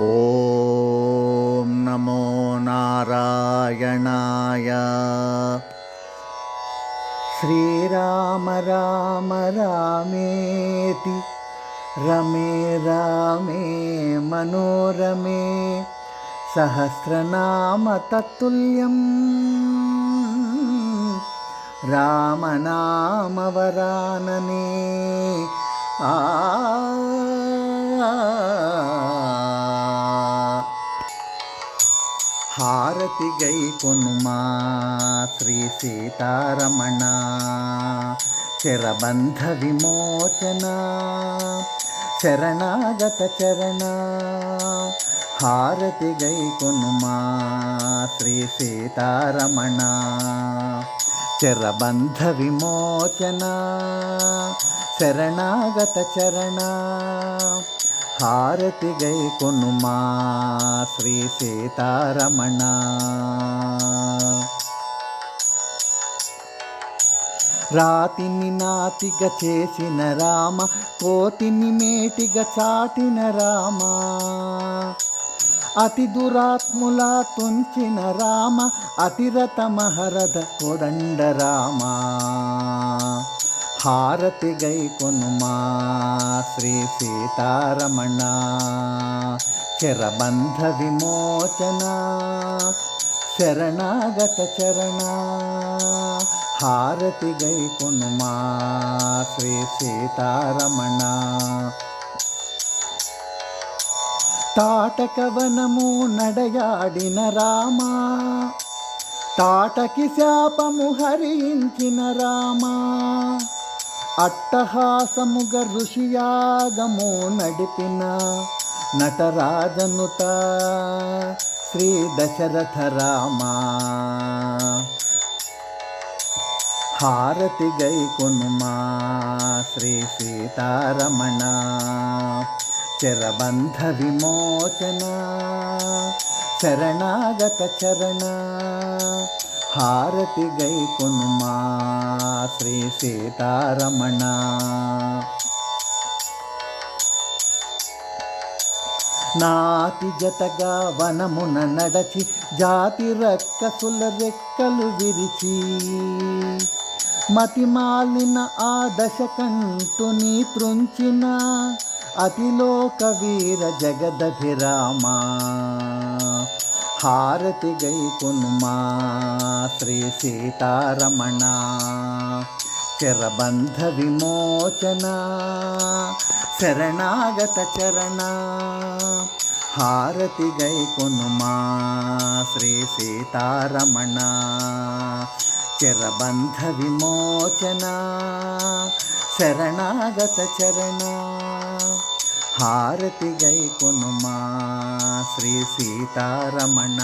ఓం నమో నారాయణాయ. శ్రీరామ రామ రామేతి. రమే రామే మనోరమే. సహస్రనామ తత్తుల్యం. రామనామవరాననే ఆ హారతి గై కొనుమా శ్రీ సీతారమణ. శరబంధ విమోచన. శరణాగత చరణ. హారతి గై కొనుమా శ్రీ సీతారమణ. చరబంధ విమోచన. శరణాగత చరణ. హారతి గై కొనుమా శ్రీ సీతారమణ. రాతిని నాతిగా చేసిన రామ కోతిని మేటిగా చాటిన రామ. అతి దురాత్ముల తుంచిన రామ అతిరత మహరథ కొడండ రామ హారతి గై కొనుమా శ్రీ సీతారమణ. చరబంధ విమోచన శరణాగత చరణ. హారతి గై కొనుమా శ్రీ సీతారమణ. తాటకవనము నడయాడిన రామా తాటకి శాపము హరించిన రామా. అట్టహాసముగ ఋషియాగము నడిపిన నటరాజనుత శ్రీ దశరథ రామా. హారతి గై కొనుమా శ్రీ సీతారమణ. చరబంధ విమోచన శరణాగత చరణ హారతి గై కొనుమా శ్రీ సీతారమణ. నాతి జతగా వనమున నడచి జాతి రక్కసుల రెక్కలు విరిచి మతిమాలిన ఆ దశకంటుని తృంచిన అతిలోక వీర జగదభిరామా. హారతి గై శ్రీ సీతారమణ. చరబంధ విమోచన శరణాగత చరణ. హారతి గై శ్రీ సీతారమణ. చరబంధ విమోచన శరణాగత చరణ. హారతి గై కొనుమా శ్రీ సీతారమణ.